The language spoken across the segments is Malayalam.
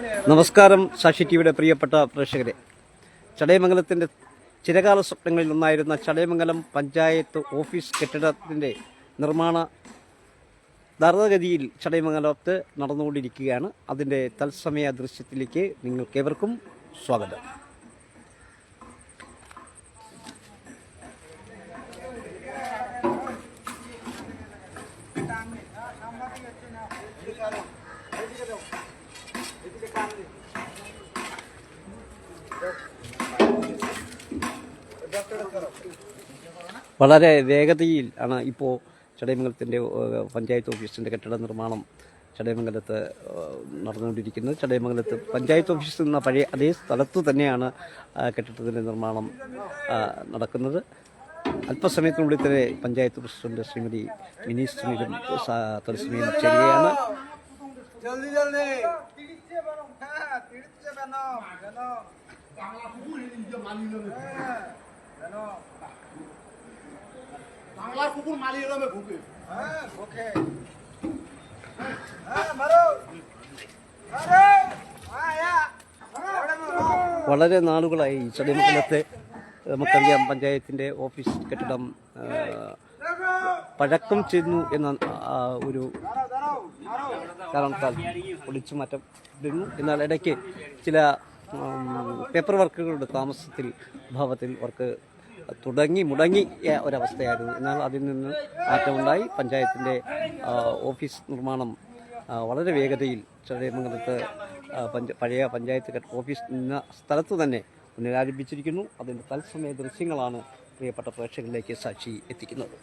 നമസ്കാരം സാക്ഷി ടിവിയുടെ പ്രിയപ്പെട്ട പ്രേക്ഷകരെ. ചടയമംഗലത്തിന്റെ ചിരകാല സ്വപ്നങ്ങളിൽ ഒന്നായിരുന്ന ചടയമംഗലം പഞ്ചായത്ത് ഓഫീസ് കെട്ടിടത്തിന്റെ നിർമ്മാണ ധാരതഗതിയിൽ ചടയമംഗലത്ത് നടന്നുകൊണ്ടിരിക്കുകയാണ്. അതിന്റെ തത്സമയ ദൃശ്യത്തിലേക്ക് നിങ്ങൾക്കേവർക്കും സ്വാഗതം. വളരെ വേഗതയിൽ ആണ് ഇപ്പോൾ ചടയമംഗലത്തിന്റെ പഞ്ചായത്ത് ഓഫീസിന്റെ കെട്ടിട നിർമ്മാണം ചടയമംഗലത്ത് നടന്നുകൊണ്ടിരിക്കുന്നത്. ചടയമംഗലത്ത് പഞ്ചായത്ത് ഓഫീസിൽ നിന്ന പഴയ അതേ സ്ഥലത്ത് തന്നെയാണ് കെട്ടിടത്തിന്റെ നിർമ്മാണം നടക്കുന്നത്. അല്പസമയത്തിനുള്ളിൽ തന്നെ പഞ്ചായത്ത് പ്രസിഡന്റ് ശ്രീമതി മിനി സുനിലും തത്സമയം ചെയ്യുകയാണ് তিরিশে কেন কেন হ্যাঁ, কেন বাংলার কুকুর মালি এরমে ভুকে হ্যাঁ ওকে হ্যাঁ মারো আরে আয়া അവിടെ മാറോ വളരെ നാളുകളായി ഈ ചടയമംഗലത്തെ നമുക്കറിയാം പഞ്ചായത്തിൻ്റെ ഓഫീസ് കെട്ടിടം ആ, പഴക്കം ചെന്നു എന്ന ആ, ഒരു കാരണം ഒളിച്ചു മാറ്റപ്പെടുന്നു എന്നാൽ ഇടയ്ക്ക് ചില പേപ്പർ വർക്കുകളുടെ താമസത്തിൽ ഭാവത്തിൽ വർക്ക് തുടങ്ങി മുടങ്ങി ഒരവസ്ഥയായിരുന്നു. എന്നാൽ അതിൽ നിന്ന് മാറ്റമുണ്ടായി. പഞ്ചായത്തിന്റെ ഓഫീസ് നിർമ്മാണം വളരെ വേഗതയിൽ ചെറിയമംഗലത്ത് പഞ്ച പഴയ പഞ്ചായത്ത് ഓഫീസ് നിന്ന സ്ഥലത്ത് തന്നെ പുനരാരംഭിച്ചിരിക്കുന്നു. അതിന്റെ തത്സമയ ദൃശ്യങ്ങളാണ് പ്രിയപ്പെട്ട പ്രേക്ഷകരിലേക്ക് സാക്ഷി എത്തിക്കുന്നത്.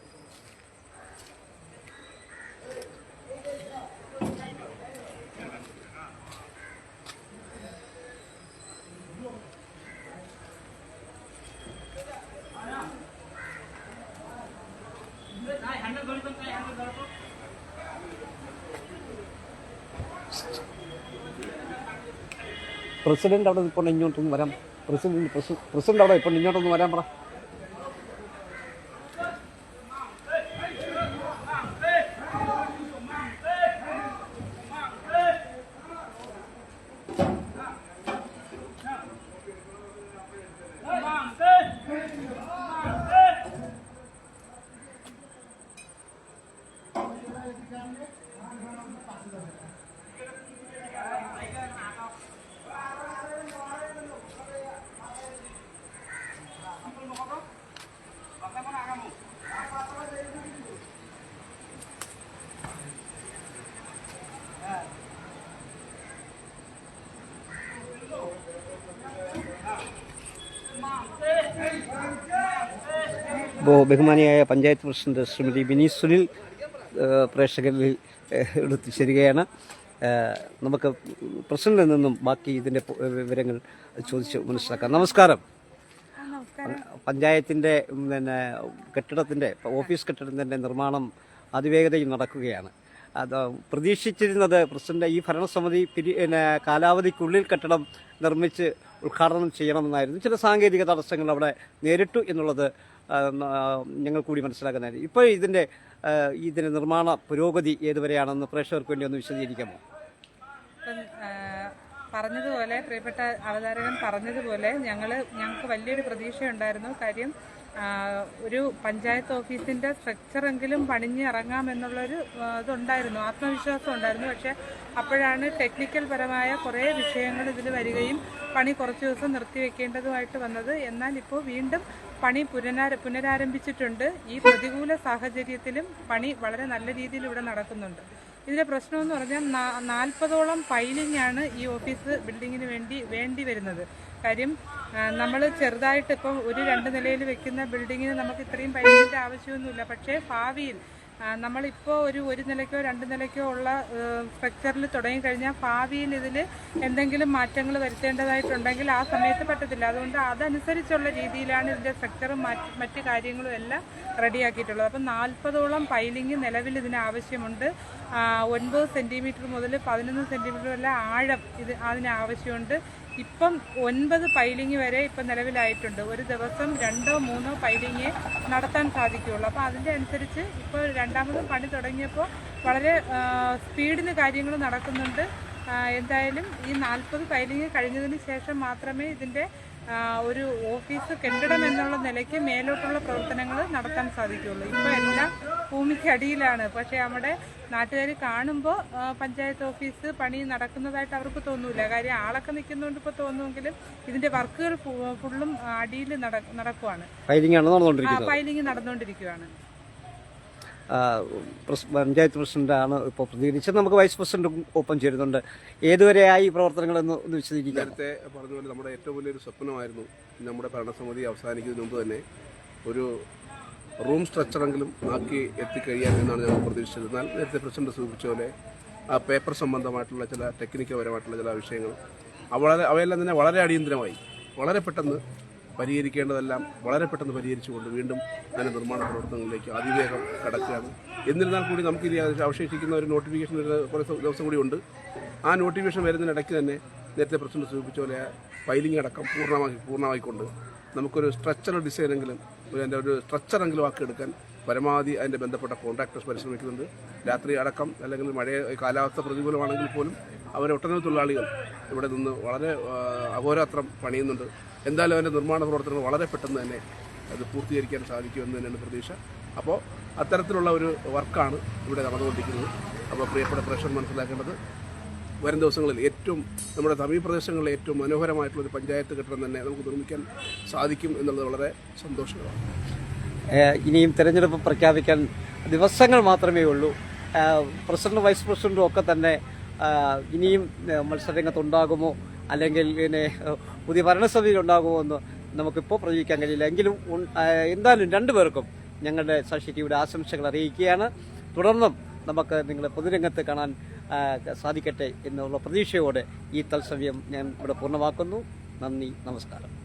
പ്രസിഡന്റ് അവിടെ ഇപ്പോൾ ഇങ്ങോട്ടൊന്ന് വരാം. പ്രസിഡന്റ് പ്രസിഡന്റ് അവിടെ ഇപ്പോൾ ഇങ്ങോട്ടൊന്ന് വരാൻ പറ. ബഹു- ബഹുമാനിയായ പഞ്ചായത്ത് പ്രസിഡന്റ് ശ്രീമതി ബിനി സുനിൽ പ്രേക്ഷകരിൽ എടുത്തു ചേരുകയാണ്. നമുക്ക് പ്രസിഡന്റിൽ നിന്നും ബാക്കി ഇതിന്റെ വിവരങ്ങൾ ചോദിച്ച് മനസ്സിലാക്കാം. നമസ്കാരം. പഞ്ചായത്തിന്റെ പിന്നെ കെട്ടിടത്തിന്റെ ഓഫീസ് കെട്ടിടത്തിന്റെ നിർമ്മാണം അതിവേഗതയിൽ നടക്കുകയാണ്. അത് പ്രതീക്ഷിച്ചിരുന്നത് പ്രസിഡന്റ് ഈ ഭരണസമിതി പിരി പിന്നെ കാലാവധിക്കുള്ളിൽ കെട്ടിടം നിർമ്മിച്ച് ഉദ്ഘാടനം ചെയ്യണമെന്നായിരുന്നു. ചില സാങ്കേതിക തടസ്സങ്ങൾ അവിടെ നേരിട്ടു എന്നുള്ളത് ഞങ്ങൾ കൂടി മനസ്സിലാക്കുന്നതായിരുന്നു. ഇപ്പോൾ ഇതിന്റെ ഇതിന്റെ നിർമ്മാണ പുരോഗതി ഏതുവരെയാണെന്ന് പ്രേക്ഷകർക്ക് വേണ്ടി ഒന്ന് വിശദീകരിക്കാമോ? പറഞ്ഞതുപോലെ പ്രിയപ്പെട്ട അവതാരകൻ പറഞ്ഞതുപോലെ ഞങ്ങൾ ഞങ്ങൾക്ക് വലിയൊരു പ്രതീക്ഷയുണ്ടായിരുന്നു. കാര്യം ഒരു പഞ്ചായത്ത് ഓഫീസിന്റെ സ്ട്രക്ചറെങ്കിലും പണിഞ്ഞിറങ്ങാമെന്നുള്ളൊരു ഇതുണ്ടായിരുന്നു. ആത്മവിശ്വാസം ഉണ്ടായിരുന്നു. പക്ഷേ അപ്പോഴാണ് ടെക്നിക്കൽ പരമായ കുറേ വിഷയങ്ങൾ ഇതിൽ വരികയും പണി കുറച്ച് ദിവസം നിർത്തിവെക്കേണ്ടതുമായിട്ട് വന്നത്. എന്നാൽ ഇപ്പോൾ വീണ്ടും പണി പുനരാര പുനരാരംഭിച്ചിട്ടുണ്ട്. ഈ പ്രതികൂല സാഹചര്യത്തിലും പണി വളരെ നല്ല രീതിയിൽ ഇവിടെ നടക്കുന്നുണ്ട്. ഇതിലെ പ്രശ്നമെന്ന് പറഞ്ഞാൽ നാൽപ്പതോളം പൈലിംഗ് ആണ് ഈ ഓഫീസ് ബിൽഡിങ്ങിന് വേണ്ടി വേണ്ടി വരുന്നത്. കാര്യം നമ്മൾ ചെറുതായിട്ട് ഇപ്പം ഒരു രണ്ട് നിലയിൽ വെക്കുന്ന ബിൽഡിങ്ങിന് നമുക്ക് ഇത്രയും പൈലിങ്ങിന്റെ ആവശ്യമൊന്നുമില്ല. പക്ഷേ ഭാവിയിൽ നമ്മളിപ്പോൾ ഒരു ഒരു നിലയ്ക്കോ രണ്ട് നിലയ്ക്കോ ഉള്ള സ്ട്രക്ചറിൽ തുടങ്ങിക്കഴിഞ്ഞാൽ ഭാവിയിൽ ഇതിൽ എന്തെങ്കിലും മാറ്റങ്ങൾ വരുത്തേണ്ടതായിട്ടുണ്ടെങ്കിൽ ആ സമയത്ത് പറ്റത്തില്ല. അതുകൊണ്ട് അതനുസരിച്ചുള്ള രീതിയിലാണ് ഇതിന്റെ സ്ട്രക്ചറും മറ്റ് കാര്യങ്ങളും എല്ലാം റെഡിയാക്കിയിട്ടുള്ളത്. അപ്പം നാൽപ്പതോളം പൈലിംഗ് നിലവിൽ ഇതിന് ആവശ്യമുണ്ട്. ഒൻപത് സെന്റിമീറ്റർ മുതൽ പതിനൊന്ന് സെന്റിമീറ്റർ വരെ ആഴം ഇത് അതിന് ആവശ്യമുണ്ട്. ഇപ്പം ഒൻപത് പൈലിംഗ് വരെ ഇപ്പം നിലവിലായിട്ടുണ്ട്. ഒരു ദിവസം രണ്ടോ മൂന്നോ പൈലിംഗ് നടത്താൻ സാധിക്കുകയുള്ളൂ. അപ്പോൾ അതിന്റെ അനുസരിച്ച് ഇപ്പോൾ രണ്ടാമതും പണി തുടങ്ങിയപ്പോൾ വളരെ സ്പീഡിന് കാര്യങ്ങൾ നടക്കുന്നുണ്ട്. എന്തായാലും ഈ നാൽപ്പത് പൈലിങ് കഴിഞ്ഞതിന് ശേഷം മാത്രമേ ഇതിന്റെ ഒരു ഓഫീസ് കെട്ടിടം എന്നുള്ള നിലയ്ക്ക് മേലോട്ടുള്ള പ്രവർത്തനങ്ങൾ നടത്താൻ സാധിക്കുകയുള്ളൂ ഇപ്പോൾ എല്ലാം ഭൂമിക്കടിയിലാണ് പക്ഷേ നമ്മുടെ നാട്ടുകാർ കാണുമ്പോൾ പഞ്ചായത്ത് ഓഫീസ് പണി നടക്കുന്നതായിട്ട് അവർക്ക് തോന്നൂല. കാര്യം ആളൊക്കെ നിൽക്കുന്നതുകൊണ്ട് ഇപ്പോൾ തോന്നുമെങ്കിലും ഇതിന്റെ വർക്കുകൾ ഫുള്ളും അടിയിൽ നടക്കുവാണ്. ഫയലിംഗ് നടന്നുകൊണ്ടിരിക്കുന്നത്. നടന്നുകൊണ്ടിരിക്കുകയാണ് പഞ്ചായത്ത് പ്രസിഡന്റാണ് ഇപ്പോൾ പ്രതികരിച്ചത്. നമുക്ക് വൈസ് പ്രസിഡന്റും ഒപ്പം ചേരുന്നുണ്ട്. ഏതുവരെയായി ഈ പ്രവർത്തനങ്ങളെന്ന് ഒന്ന് വിശദീകരിക്കാം നേരത്തെ പറഞ്ഞ പോലെ നമ്മുടെ ഏറ്റവും വലിയൊരു സ്വപ്നമായിരുന്നു നമ്മുടെ ഭരണസമിതി അവസാനിക്കുന്നതിന് മുമ്പ് തന്നെ ഒരു റൂം സ്ട്രക്ചറെങ്കിലും ആക്കി എത്തിക്കഴിയാൻ എന്നാണ് ഞങ്ങൾ പ്രതീക്ഷിച്ചത്. എന്നാൽ നേരത്തെ പ്രസിഡന്റ് സൂചിപ്പിച്ച പോലെ ആ പേപ്പർ സംബന്ധമായിട്ടുള്ള ചില ടെക്നിക്കൽ പരമായിട്ടുള്ള ചില വിഷയങ്ങൾ അവളെ അവയെല്ലാം തന്നെ വളരെ അടിയന്തരമായി വളരെ പെട്ടെന്ന് പരിഹരിക്കേണ്ടതെല്ലാം വളരെ പെട്ടെന്ന് പരിഹരിച്ചുകൊണ്ട് വീണ്ടും അതിന്റെ നിർമ്മാണ പ്രവർത്തനങ്ങളിലേക്ക് അതിവേഗം കടക്കുകയാണ്. എന്നിരുന്നാൽ കൂടി നമുക്ക് ഇനി അത് അവശേഷിക്കുന്ന ഒരു നോട്ടിഫിക്കേഷൻ വരുന്ന കുറേ ദിവസം കൂടി ഉണ്ട്. ആ നോട്ടിഫിക്കേഷൻ വരുന്നതിനിടയ്ക്ക് തന്നെ നേരത്തെ പ്രസിഡന്റ് സൂചിപ്പിച്ച പോലെ ഫൈലിംഗ് അടക്കം പൂർണമാക്കി പൂർണമായിക്കൊണ്ട് നമുക്കൊരു സ്ട്രക്ചറൽ ഡിസൈനെങ്കിലും അതിന്റെ ഒരു സ്ട്രക്ചറെങ്കിലും ആക്കിയെടുക്കാൻ പരമാവധി അതിന്റെ ബന്ധപ്പെട്ട കോൺട്രാക്ടേഴ്സ് പരിശ്രമിക്കുന്നുണ്ട്. രാത്രി അടക്കം അല്ലെങ്കിൽ മഴ കാലാവസ്ഥ പ്രതികൂലമാണെങ്കിൽ പോലും അവർ ഒട്ടനവധി തൊഴിലാളികൾ ഇവിടെ നിന്ന് വളരെ അഹോരാത്രം പണിയുന്നുണ്ട്. എന്തായാലും അതിന്റെ നിർമ്മാണ പ്രവർത്തനങ്ങൾ വളരെ പെട്ടെന്ന് തന്നെ അത് പൂർത്തീകരിക്കാൻ സാധിക്കുമെന്ന് തന്നെയാണ് പ്രതീക്ഷ. അപ്പോൾ അത്തരത്തിലുള്ള ഒരു വർക്കാണ് ഇവിടെ നടന്നുകൊണ്ടിരിക്കുന്നത്. അപ്പോൾ പ്രിയപ്പെട്ട പ്രേക്ഷകർ മനസ്സിലാക്കേണ്ടത് വരും ദിവസങ്ങളിൽ ഏറ്റവും നമ്മുടെ തമിഴ് ഏറ്റവും മനോഹരമായിട്ടുള്ള ഒരു പഞ്ചായത്ത് കെട്ടിടം തന്നെ നമുക്ക് നിർമ്മിക്കാൻ സാധിക്കും എന്നുള്ളത് വളരെ സന്തോഷകരമാണ്. ഇനിയും തിരഞ്ഞെടുപ്പ് പ്രഖ്യാപിക്കാൻ ദിവസങ്ങൾ മാത്രമേ ഉള്ളൂ. പ്രസിഡന്റും വൈസ് പ്രസിഡന്റും ഒക്കെ തന്നെ ഇനിയും മത്സരരംഗത്തുണ്ടാകുമോ? അല്ലെങ്കിൽ ഏഹ് പുതിയ ഭരണസമിതി ഉണ്ടാകുമോ എന്ന് നമുക്കിപ്പോൾ പ്രവചിക്കാൻ കഴിയില്ല. എങ്കിലും എന്തായാലും രണ്ടുപേർക്കും ഞങ്ങളുടെ ടിവിയുടെ ആശംസകൾ അറിയിക്കുകയാണ്. തുടർന്നും നമുക്ക് നിങ്ങളെ പൊതുരംഗത്ത് കാണാൻ സാധിക്കട്ടെ എന്നുള്ള പ്രതീക്ഷയോടെ ഈ തത്സമയം ഞാൻ ഇവിടെ പൂർണമാക്കുന്നു. നന്ദി നമസ്കാരം.